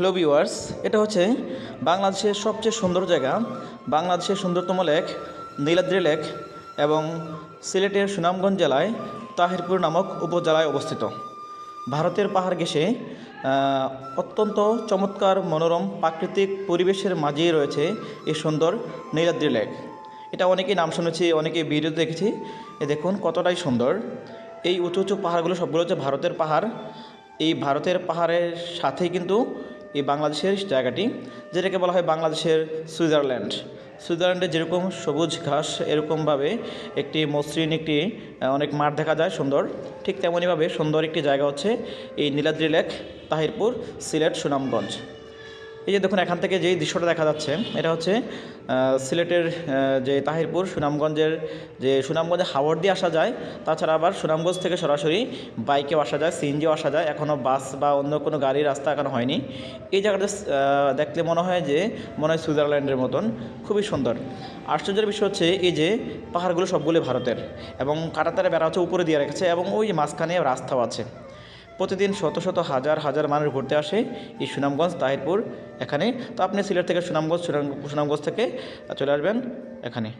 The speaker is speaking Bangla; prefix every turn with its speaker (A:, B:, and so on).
A: হ্যালো ভিউয়ার্স এটা হচ্ছে বাংলাদেশের সবচেয়ে সুন্দর জায়গা, বাংলাদেশের সুন্দরতম লেক, নীলাদ্রি লেক এবং সিলেটের সুনামগঞ্জ জেলায় তাহিরপুর নামক উপজেলায় অবস্থিত। ভারতের পাহাড় ঘেঁষে অত্যন্ত চমৎকার মনোরম প্রাকৃতিক পরিবেশের মাঝেই রয়েছে এই সুন্দর নীলাদ্রি লেক। এটা অনেকেই নাম শুনেছি, অনেকেই ভিডিও দেখেছি। এ দেখুন কতটাই সুন্দর। এই উঁচু উঁচু পাহাড়গুলো সবগুলো হচ্ছে ভারতের পাহাড়। এই ভারতের পাহাড়ের সাথেই কিন্তু এই বাংলাদেশের জায়গাটি, যেটাকে বলা হয় বাংলাদেশের সুইজারল্যান্ড। সুইজারল্যান্ডে যেরকম সবুজ ঘাস, এরকমভাবে একটি মসৃণ, একটি অনেক মাঠ দেখা যায়, সুন্দর। ঠিক তেমনইভাবে সুন্দর একটি জায়গা হচ্ছে এই নীলাদ্রি লেক, তাহিরপুর, সিলেট, সুনামগঞ্জ। এই যে দেখুন, এখান থেকে যেই দৃশ্যটা দেখা যাচ্ছে, এটা হচ্ছে সিলেটের যে তাহিরপুর, সুনামগঞ্জের, যে সুনামগঞ্জে হাওড় দিয়ে আসা যায়, তাছাড়া আবার সুনামগঞ্জ থেকে সরাসরি বাইকেও আসা যায়, সিএনজিও আসা যায় এখনও বাস বা অন্য কোনো গাড়ির রাস্তা এখনও হয়নি। এই জায়গাটা দেখলে মনে হয় যে, মনে হয় সুইজারল্যান্ডের মতন, খুবই সুন্দর। আশ্চর্যের বিষয় হচ্ছে, এই যে পাহাড়গুলো সবগুলো ভারতের, এবং কাটাতারে বেড়া হচ্ছে উপরে দিয়ে রেখেছে, এবং ওই মাঝখানে রাস্তাও আছে। প্রতিদিন শত শত হাজার হাজার মানুষ ঘুরতে আসে এই সুনামগঞ্জ, তাহিরপুর, এখানে। তো আপনি সিলেট থেকে সুনামগঞ্জ, সুনাম- সুনামগঞ্জ থেকে চলে আসবেন এখানে।